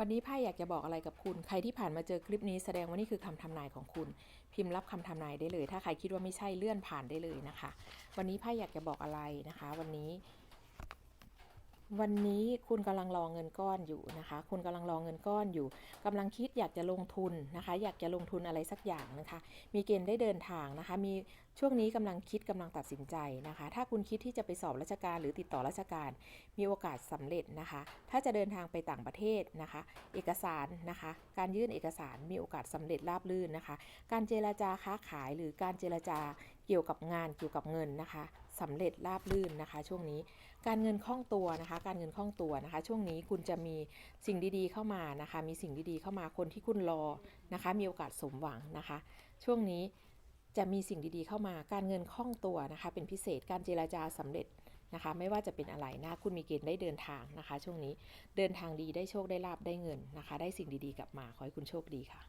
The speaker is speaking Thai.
วันนี้ไพ่อยากจะบอกอะไรกับคุณ ใครที่ผ่านมาเจอคลิปนี้แสดงว่านี่คือคำทำนายของคุณ พิมพ์รับคำทำนายได้เลย ถ้าใครคิดว่าไม่ใช่เลื่อนผ่านได้เลยนะคะ วันนี้ไพ่อยากจะบอกอะไรนะคะ วันนี้ วันนี้คุณกำลังรอเงินก้อนอยู่นะคะ คุณกำลังรอเงินก้อนอยู่กำลังคิดอยากจะลงทุนนะคะ อยากจะลงทุนอะไรสักอย่างนะคะ มีเกณฑ์ได้เดินทางนะคะ มีช่วงนี้กำลังคิดกำลังตัดสินใจนะคะ ถ้าคุณคิดที่จะไปสอบราชการหรือติดต่อราชการ มีโอกาสสำเร็จนะคะ ถ้าจะเดินทางไปต่างประเทศนะคะ เอกสารนะคะ การยื่นเอกสารมีโอกาสสำเร็จราบรื่นนะคะ การเจราจาค้าขายหรือการเจราจา เกี่ยวกับงานเกี่ยวกับเงินนะคะสำเร็จราบรื่นนะคะ ช่วงนี้การเงินคล่องตัวนะคะ การเงินคล่องตัวนะคะ ช่วงนี้คุณจะมีสิ่งดีๆเข้ามานะคะ มีสิ่งดีๆเข้ามาคนที่คุณรอนะคะ มีโอกาสสมหวังนะคะ ช่วงนี้จะมีสิ่งดีๆเข้ามาการเงินคล่องตัวนะคะ เป็นพิเศษการเจราจาสำเร็จนะคะไม่ว่าจะเป็นอะไรนะคุณมีเกณฑ์ได้เดินทางนะคะ ช่วงนี้เดินทางดีได้โชคได้ลาบได้เงินนะคะ ได้สิ่งดีๆกลับมาขอให้คุณโชคดีค่ะ